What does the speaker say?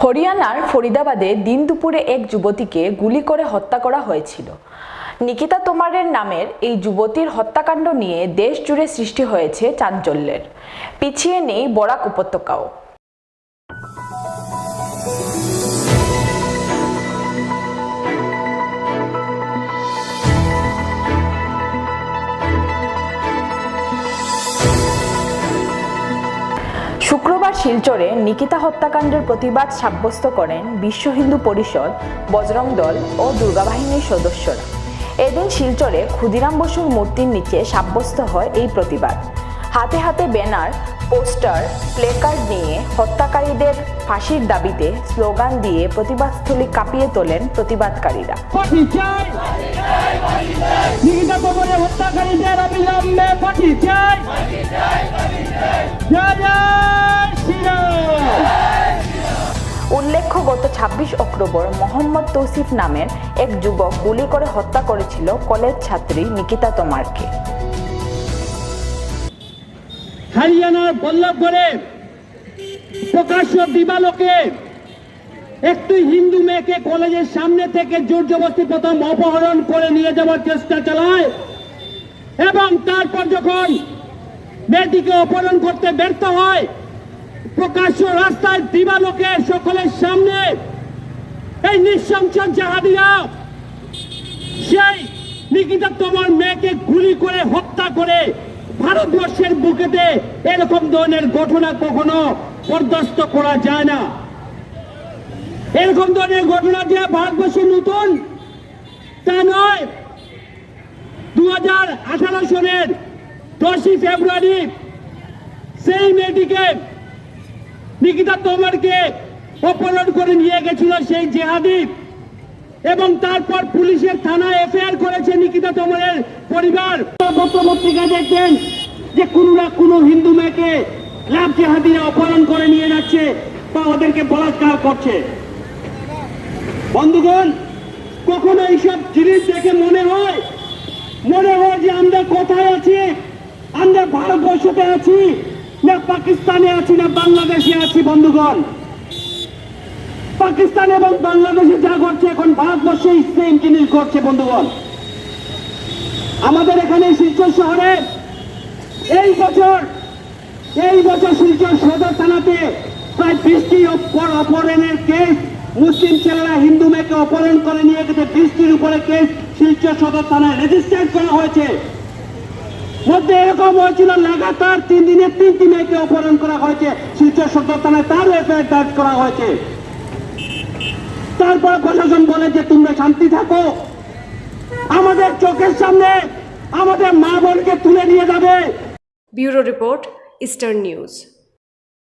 হরিয়ানার ফরিদাবাদে দিন দুপুরে এক যুবতীকে গুলি করে হত্যা করা হয়েছিল। নিকিতা তোমারের নামের এই যুবতীর হত্যাকাণ্ড নিয়ে দেশ জুড়ে সৃষ্টি হয়েছে চাঞ্চল্যের। পিছিয়ে নেই বরাক উপত্যকাও। শুক্রবার শিলচরে নিকিতা হত্যাকাণ্ডের প্রতিবাদ সাব্যস্ত করেন বিশ্ব হিন্দু পরিষদ, বজরং দল ও দুর্গাবাহিনীর সদস্যরা। এদিন শিলচরে ক্ষুদিরাম বসুর মূর্তির নিচে সাব্যস্ত হয় এই প্রতিবাদ। হাতে হাতে ব্যানার, পোস্টার, প্লেকার্ড নিয়ে হত্যাকারীদের ফাঁসির দাবিতে স্লোগান দিয়ে প্রতিবাদস্থলী কাঁপিয়ে তোলেন প্রতিবাদকারীরা। হত্যাকারীদের উল্লেখ্য, গত ছাব্বিশ অক্টোবর মোহাম্মদ তৌসিফ নামের এক যুবক গুলি করে হত্যা করেছিল কলেজ ছাত্রী নিকিতা তোমারকে। হরিয়ানার বল্লভগড়ে প্রকাশ্য দিবালোকে একটি হিন্দু মেয়েকে কলেজের সামনে থেকে জোর জবস্তি প্রথম অপহরণ করে নিয়ে যাওয়ার চেষ্টা চালায় এবং তারপর যখন মেয়েটিকে অপহরণ করতে ব্যর্থ হয় প্রকাশ্য রাস্তায় দিবালোকে সকলের সামনে এই নৃশংস জাহাদিরা, সেই নিকিতা তোমার মেয়েকে গুলি করে হত্যা করে ভারতবর্ষের বুকেতে এরকম ধরনের ঘটনা কখনো বরদাস্ত করা যায় না। এরকম ধরনের ঘটনা যে ভারতবর্ষে নতুন, তা নয়। দু হাজার আঠারো সনের দশই ফেব্রুয়ারি সেই মেয়েটিকে নিকিতা তোমারকে অপহরণ করে নিয়ে গেছিল সেই জেহাদি। এবং তারপর পুলিশের থানায় এফআইআর করেছে নিকিতা তোমরের পরিবার। পত্র পত্রিকা দেখবেন যে কোনো না কোনো হিন্দু মেয়েকে লাভ জেহাদিরা অপহরণ করে নিয়ে যাচ্ছে বা ওদেরকে বলাৎকার করছে। বন্ধুগণ, কখনো এইসব জিনিস দেখে মনে হয়? মনে হয় যে আমরা কোথায় আছি? আমরা ভারতবর্ষতে আছি? না পাকিস্তানে আছি, না বাংলাদেশে আছি, বন্ধুগণ। পাকিস্তান এবং বাংলাদেশে যা ঘটছে এখন ভারতবর্ষে সেম জিনিস ঘটছে বন্ধুগণ। আমাদের এখানে শিলচর শহরে এই বছর এই বছর শিলচর সদর থানাতে প্রায় বৃষ্টি অপহরণের কেস মুসলিম ছেলেরা হিন্দু মেয়েকে অপহরণ করে নিয়ে গেছে। বৃষ্টির উপরে কেস শিলচর সদর থানায় রেজিস্টার করা হয়েছে। মধ্যে এরকম হয়েছিল, লাগাতার তিন দিনে তিনটি মেয়েকে অপহরণ করা হয়েছে। শিলচর সদর থানায় তার এফআইআর দায়ের করা হয়েছে। তারপর প্রশাসন বলে যে, তোমরা শান্তি থাকো। আমাদের চোখের সামনে আমাদের মা বোনকে তুলে নিয়ে যাবে। Bureau report, eastern news.